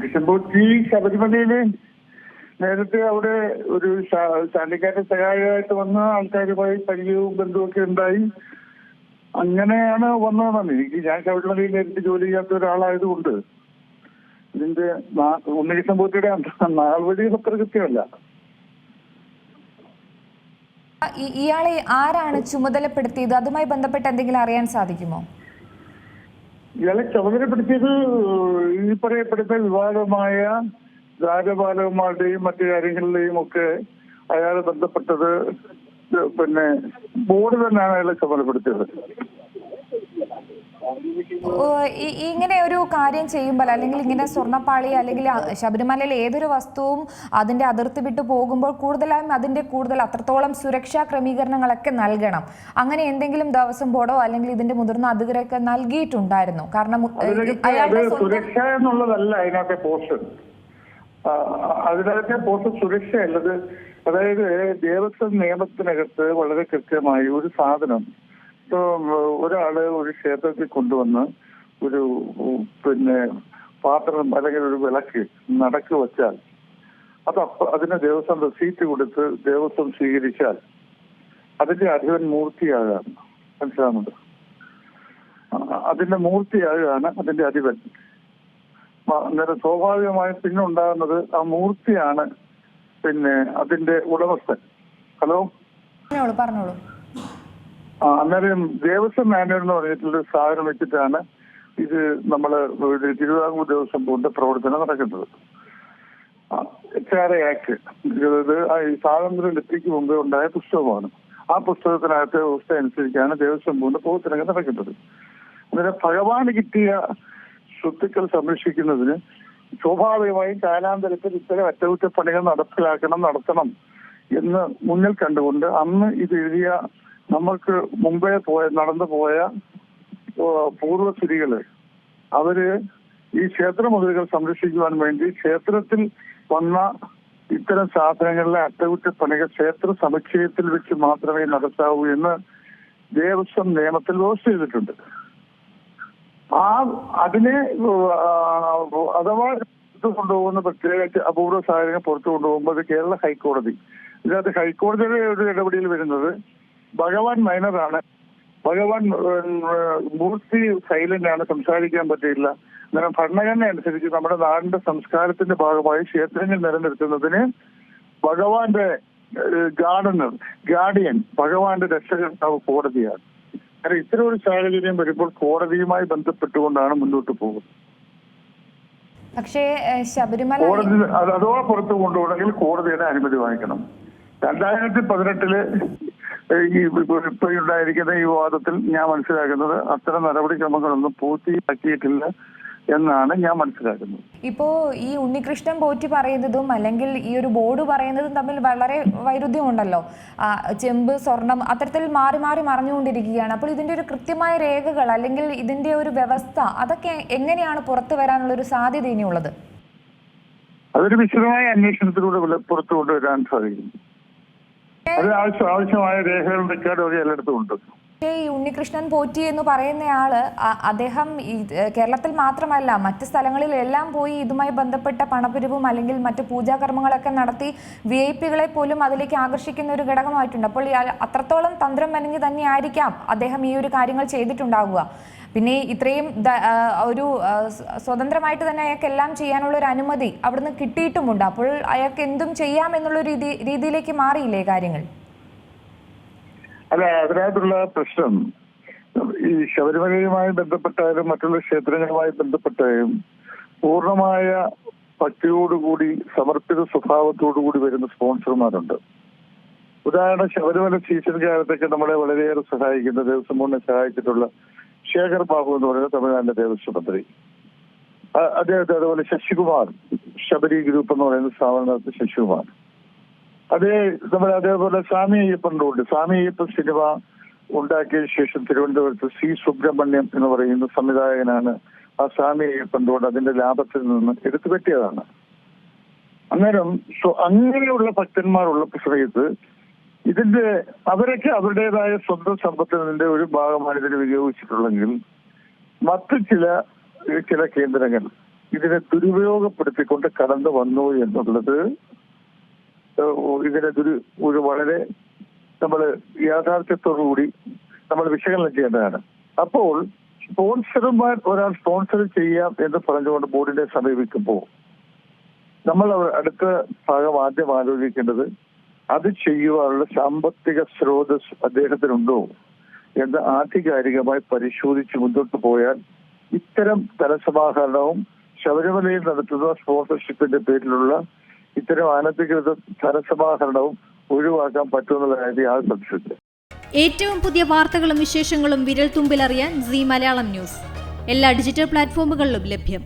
കൃഷ്ണൻപൂറ്റി ശബരിമലയിൽ നേരത്തെ അവിടെ ഒരു ശാ- ചാണ്ടിക്കാരുടെ സഹായമായിട്ട് വന്ന ആൾക്കാരുമായി പരിചയവും ബന്ധുവൊക്കെ ഉണ്ടായി. അങ്ങനെയാണ് വന്നതെന്നാണ് എനിക്ക് ഞാൻ ശബരിമലയിൽ നേരിട്ട് ജോലി ചെയ്യാത്ത ഒരാളായതുകൊണ്ട് ഇതിന്റെ ഉണ്ണികൃഷ്ണൻ പൂറ്റിയുടെ നാൾവഴി അത്ര കൃത്യമല്ല ഇയാളെ ആരാണ് ചുമതലപ്പെടുത്തിയത്? അതുമായി ബന്ധപ്പെട്ട് എന്തെങ്കിലും അറിയാൻ സാധിക്കുമോ? ഇയാളെ ചുമതലപ്പെടുത്തിയത് ഈ പറയപ്പെടുന്ന വിവാദമായ രാജപാലകന്മാരുടെയും മറ്റു കാര്യങ്ങളിലെയും ഒക്കെ അയാളെ ബന്ധപ്പെട്ടത് പിന്നെ ബോർഡ് തന്നെയാണ് അയാളെ ചുമതലപ്പെടുത്തിയത്. ഇങ്ങനെ ഒരു കാര്യം ചെയ്യുമ്പോൾ അല്ലെങ്കിൽ ഇങ്ങനെ സ്വർണപ്പാളി അല്ലെങ്കിൽ ശബരിമലയിൽ ഏതൊരു വസ്തുവും അതിന്റെ അതിർത്തി വിട്ടു പോകുമ്പോൾ കൂടുതലായും അതിന്റെ കൂടുതൽ അത്രത്തോളം സുരക്ഷാ ക്രമീകരണങ്ങളൊക്കെ നൽകണം. അങ്ങനെ എന്തെങ്കിലും ദേവസ്വം ബോർഡോ അല്ലെങ്കിൽ ഇതിന്റെ മുതിർന്ന അധികൃതരൊക്കെ നൽകിയിട്ടുണ്ടായിരുന്നു. കാരണം അയാളുടെ സുരക്ഷ എന്നുള്ളതല്ല അതിനകത്തെ ആ, അതിനകത്തെ പോർഷൻ സുരക്ഷയല്ലത് അതായത് ദേവസ്വം നിയമത്തിനകത്ത് വളരെ കൃത്യമായി ഒരു സാധനം ഒരാൾ ഒരു ക്ഷേത്രത്തിൽ കൊണ്ടുവന്ന് ഒരു പിന്നെ പാത്രം അല്ലെങ്കിൽ ഒരു വിളക്ക് നടക്ക് വച്ചാൽ അത് അതിന് ദേവസ്വം റെസീറ്റ് കൊടുത്ത് ദേവസ്വം സ്വീകരിച്ചാൽ അതിന്റെ അധിപൻ മൂർത്തിയാകാണ്. മനസ്സിലാകുന്നുണ്ട് അതിന്റെ മൂർത്തിയാകാണ് അതിന്റെ അധിപൻ. അന്നേരം സ്വാഭാവികമായും പിന്നെ ഉണ്ടാകുന്നത് ആ മൂർത്തിയാണ് പിന്നെ അതിന്റെ ഉടമസ്ഥൻ. ഹലോ? പറഞ്ഞോളൂ. അന്നേരം ദേവസ്വം മാനുവൽ എന്ന് പറഞ്ഞിട്ടുള്ള സാധനം വെച്ചിട്ടാണ് ഇത് നമ്മൾ തിരുവിതാംകൂർ ദേവസ്വം ബോർഡിന്റെ പ്രവർത്തനം നടക്കുന്നത്. എച്ച് ആർ എ ആക്ട് സ്വാതന്ത്ര്യ ലബ്ധിക്ക് മുമ്പേ ഉണ്ടായ പുസ്തകമാണ്. ആ പുസ്തകത്തിനകത്തെ വ്യവസ്ഥ അനുസരിച്ചാണ് ദേവസ്വം ബോർഡിന്റെ പ്രവർത്തനങ്ങൾ നടക്കുന്നത്. അന്നേരം ഭഗവാന് കിട്ടിയ സ്വത്തുക്കൾ സംരക്ഷിക്കുന്നതിന് സ്വാഭാവികമായും കാലാന്തരത്തിൽ ഇത്തരം അറ്റകുറ്റപ്പണികൾ നടപ്പിലാക്കണം നടത്തണം എന്ന് മുന്നിൽ കണ്ടുകൊണ്ട് അന്ന് ഇത് എഴുതിയ നമ്മൾക്ക് മുമ്പേ പോയ നടന്നു പോയ പൂർവസ്ഥിതികൾ. അവർ ഈ ക്ഷേത്ര മുതലുകൾ സംരക്ഷിക്കുവാൻ വേണ്ടി ക്ഷേത്രത്തിൽ വന്ന ഇത്തരം സാധനങ്ങളിലെ അറ്റകുറ്റപ്പണികൾ ക്ഷേത്ര സമുച്ചയത്തിൽ വെച്ച് മാത്രമേ നടത്താവൂ എന്ന് ദേവസ്വം നിയമത്തിൽ വ്യവസ്ഥ ചെയ്തിട്ടുണ്ട്. ആ അതിനെ അഥവാ കൊണ്ടുപോകുന്ന പ്രത്യേക അപൂർവ സാഹചര്യം പുറത്തു കൊണ്ടുപോകുമ്പോൾ അത് കേരള ഹൈക്കോടതി. ഇതിനകത്ത് ഹൈക്കോടതിയുടെ ഒരു ഇടപെടൽ വരുന്നത് ഭഗവാൻ മൈനറാണ്. ഭഗവാൻ മൂർത്തി സൈലന്റ് ആണ് സംസാരിക്കാൻ പറ്റില്ല അങ്ങനെ ഭരണഘടന അനുസരിച്ച് നമ്മുടെ നാടിന്റെ സംസ്കാരത്തിന്റെ ഭാഗമായി ക്ഷേത്രങ്ങൾ നിലനിർത്തുന്നതിന് ഭഗവാന്റെ ഗാർഡനർ ഗാർഡിയൻ ഭഗവാന്റെ രക്ഷകർത്താവ് കോടതിയാണ്. കാരണം ഇത്തരം ഒരു സാഹചര്യം വരുമ്പോൾ കോടതിയുമായി ബന്ധപ്പെട്ടുകൊണ്ടാണ് മുന്നോട്ട് പോകുന്നത്. പക്ഷേ ശബരിമല കോടതി അത് അഥവാ പുറത്തു കൊണ്ടുപോകണമെങ്കിൽ കോടതിയുടെ അനുമതി വാങ്ങിക്കണം. രണ്ടായിരത്തി പതിനെട്ടിൽ ഈ ഇപ്പൊ ഉണ്ടായിരിക്കുന്ന ഈ വാദത്തിൽ ഞാൻ മനസ്സിലാക്കുന്നത് അത്തരം നടപടിക്രമങ്ങളൊന്നും പൂർത്തിയാക്കിയിട്ടില്ല എന്നാണ് ഞാൻ മനസ്സിലാക്കുന്നത്. ഇപ്പോ ഈ ഉണ്ണികൃഷ്ണൻ പോറ്റി പറയുന്നതും അല്ലെങ്കിൽ ഈ ഒരു ബോർഡ് പറയുന്നതും തമ്മിൽ വളരെ വൈരുദ്ധ്യം ഉണ്ടല്ലോ ചെമ്പ് സ്വർണം അത്തരത്തിൽ മാറി മാറി മറിഞ്ഞുകൊണ്ടിരിക്കുകയാണ്. അപ്പോൾ ഇതിന്റെ ഒരു കൃത്യമായ രേഖകൾ അല്ലെങ്കിൽ ഇതിന്റെ ഒരു വ്യവസ്ഥ അതൊക്കെ എങ്ങനെയാണ് പുറത്തു വരാനുള്ള ഒരു സാധ്യത ഇനിയുള്ളത്? അതൊരു വിശദമായ അന്വേഷണത്തിലൂടെ പുറത്തു കൊണ്ടുവരാൻ സാധിക്കും അത് ആവശ്യം ആവശ്യമായ രേഖകളും റെക്കോർഡും ഒക്കെ എല്ലായിടത്തും ഉണ്ട്. പക്ഷേ ഉണ്ണികൃഷ്ണൻ പോറ്റി എന്ന് പറയുന്നയാൾ അദ്ദേഹം കേരളത്തിൽ മാത്രമല്ല മറ്റ് സ്ഥലങ്ങളിലെല്ലാം പോയി ഇതുമായി ബന്ധപ്പെട്ട പണപ്പിരിവും അല്ലെങ്കിൽ മറ്റ് പൂജാകർമ്മങ്ങളൊക്കെ നടത്തി വി ഐ പികളെ പോലും അതിലേക്ക് ആകർഷിക്കുന്ന ഒരു ഘടകമായിട്ടുണ്ട്. അപ്പോൾ അത്രത്തോളം തന്ത്രം മെനഞ്ഞ് തന്നെയായിരിക്കാം അദ്ദേഹം ഈ ഒരു കാര്യങ്ങൾ ചെയ്തിട്ടുണ്ടാവുക. പിന്നെ ഇത്രയും ഒരു സ്വതന്ത്രമായിട്ട് തന്നെ അയാൾക്ക് എല്ലാം ചെയ്യാനുള്ള ഒരു അനുമതി അവിടുന്ന് കിട്ടിയിട്ടുമുണ്ട്. അപ്പോൾ അയാൾക്ക് എന്തും ചെയ്യാം എന്നുള്ള രീതി രീതിയിലേക്ക് മാറിയില്ലേ കാര്യങ്ങൾ? അല്ല അതിനകത്തുള്ള പ്രശ്നം. ഈ ശബരിമലയുമായി ബന്ധപ്പെട്ടാലും മറ്റുള്ള ക്ഷേത്രങ്ങളുമായി ബന്ധപ്പെട്ടാലും പൂർണമായ ഭക്തിയോടുകൂടി സമർപ്പിത സ്വഭാവത്തോടുകൂടി വരുന്ന സ്പോൺസർമാരുണ്ട്. ഉദാഹരണം ശബരിമല സീസൺ കാലത്തൊക്കെ നമ്മളെ വളരെയേറെ സഹായിക്കുന്ന ദേവസ്വം ബോർഡിനെ സഹായിച്ചിട്ടുള്ള ശേഖർ ബാബു എന്ന് പറയുന്ന തമിഴ്നാടിന്റെ ദേവസ്വം മന്ത്രി അദ്ദേഹത്തെ അതുപോലെ ശശികുമാർ ശബരി ഗ്രൂപ്പ് എന്ന് പറയുന്ന സ്ഥാപനത്തിൽ ശശികുമാർ. അതേ നമ്മുടെ അതേപോലെ സ്വാമി അയ്യപ്പൻ റോഡ് സ്വാമി അയ്യപ്പൻ സിനിമ ഉണ്ടാക്കിയ ശേഷം തിരുവനന്തപുരത്ത് സി സുബ്രഹ്മണ്യം എന്ന് പറയുന്ന സംവിധായകനാണ് ആ സ്വാമി അയ്യപ്പൻ റോഡ് അതിന്റെ ലാഭത്തിൽ നിന്ന് എടുത്തു പറ്റിയതാണ് അന്നേരം അങ്ങനെയുള്ള ഭക്തന്മാരുള്ള സമയത്ത് ഇതിന്റെ അവരൊക്കെ അവരുടേതായ സ്വന്തം സമ്പത്തിന്റെ ഒരു ഭാഗമാണ് ഇതിന് വിനിയോഗിച്ചിട്ടുള്ളെങ്കിൽ മറ്റു ചില ചില കേന്ദ്രങ്ങൾ ഇതിനെ ദുരുപയോഗപ്പെടുത്തിക്കൊണ്ട് കടന്നു വന്നു എന്നുള്ളത് ഇതിനെ ദുരു ഒരു വളരെ നമ്മൾ യാഥാർത്ഥ്യത്തോടുകൂടി നമ്മൾ വിശകലനം ചെയ്യേണ്ടതാണ്. അപ്പോൾ സ്പോൺസർമാർ ഒരാൾ സ്പോൺസർ ചെയ്യാം എന്ന് പറഞ്ഞുകൊണ്ട് ബോർഡിനെ സമീപിക്കുമ്പോൾ നമ്മൾ അടുത്ത ഭാഗം ആദ്യം ആലോചിക്കേണ്ടത് അത് ചെയ്യുവാനുള്ള സാമ്പത്തിക സ്രോതസ് അദ്ദേഹത്തിനുണ്ടോ എന്ന് ആധികാരികമായി പരിശോധിച്ച് മുന്നോട്ട് പോയാൽ ഇത്തരം ധനസമാഹരണവും ശബരിമലയിൽ നടത്തുന്ന സ്പോൺസർഷിപ്പിന്റെ പേരിലുള്ള ഇത്തരം അനധികൃത ധനസമാഹരണവും ഒഴിവാക്കാൻ പറ്റുമെന്നുള്ള കാര്യം ആ സംശയത്തിൽ ഏറ്റവും പുതിയ വാർത്തകളും വിശേഷങ്ങളും വിരൽ തുമ്പിലറിയാൻ സി മലയാളം ന്യൂസ്. എല്ലാ ഡിജിറ്റൽ പ്ലാറ്റ്ഫോമുകളിലും ലഭ്യം.